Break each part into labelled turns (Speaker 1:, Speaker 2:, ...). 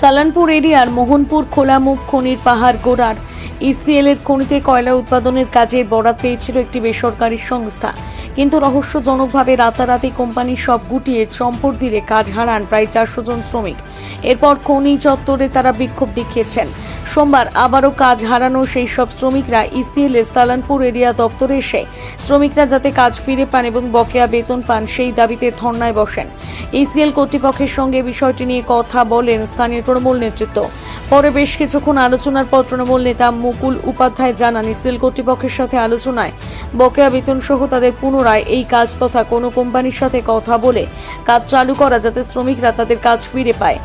Speaker 1: সালানপুর এরিয়ার মোহনপুর খোলামুখ খনির পাহাড় গোড়ার ইসিএল এর খনিতে কয়লা উৎপাদনের কাজে বরাদ পেয়েছিল একটি বেসরকারি সংস্থা। কিন্তু রহস্যজনকভাবে রাতারাতি কোম্পানির সব গুটিয়ে চম্পট দিলে কাজ হারান প্রায় চারশো জন শ্রমিক। এরপর খনি চত্বরে তারা বিক্ষোভ দেখিয়েছেন। সোমবার আবারও কাজ হারানো সেই সব শ্রমিকরা ইসিএল এর সালানপুর এরিয়া দপ্তরে এসে শ্রমিকরা যাতে কাজ ফিরে পান এবং বকেয়া বেতন পান সেই দাবিতে ধর্নায় বসেন। ইসিএল কর্তৃপক্ষের সঙ্গে বিষয়টি নিয়ে কথা বলেন স্থানীয় তৃণমূল নেতৃত্ব। পরে বেশ কিছুক্ষণ আলোচনার পর তৃণমূল নেতা মুকুল উপাধ্যায় জানান ইসিএল কর্তৃপক্ষের সাথে আলোচনায় বকেয়া বেতন সহ তাদের পুনরায় এই কাজ তথা কোনো কোম্পানির সাথে কথা বলে কাজ চালু করা যাতে শ্রমিকরা তাদের কাজ ফিরে পায়।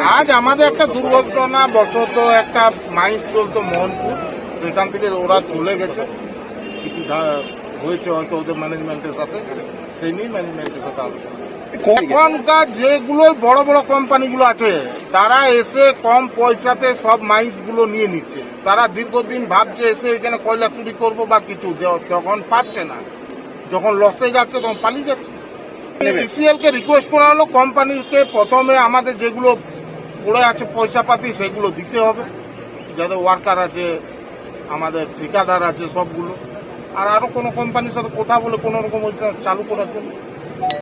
Speaker 2: আজ আমাদের একটা দুর্ঘটনা বশত একটা মাইন্স চলতো মোহনপুর। সেখান থেকে ওরা চলে গেছে। কিছু হয়েছে হয়তো ওদের ম্যানেজমেন্টের সাথে। সেই নিয়ে ম্যানেজমেন্টের সাথে আলোচনা। এখনকার যেগুলো বড় বড় কোম্পানিগুলো আছে তারা এসে কম পয়সাতে সব মাইন্সগুলো নিয়ে নিচ্ছে। তারা দীর্ঘদিন ভাবছে এসে এখানে কয়লা চুরি করব বা কিছু যখন পাচ্ছে না। যখন লসে যাচ্ছে তখন পালিয়ে যাচ্ছে। ইসিএল কে রিকোয়েস্ট করা হলো কোম্পানিকে প্রথমে আমাদের যেগুলো পড়ে আছে পয়সা পাতি সেগুলো দিতে হবে। যাদের ওয়ার্কার আছে, আমাদের ঠিকাদার আছে সবগুলো। আর আরও কোনো কোম্পানির সাথে কথা বলে কোনো রকম চালু করার জন্য।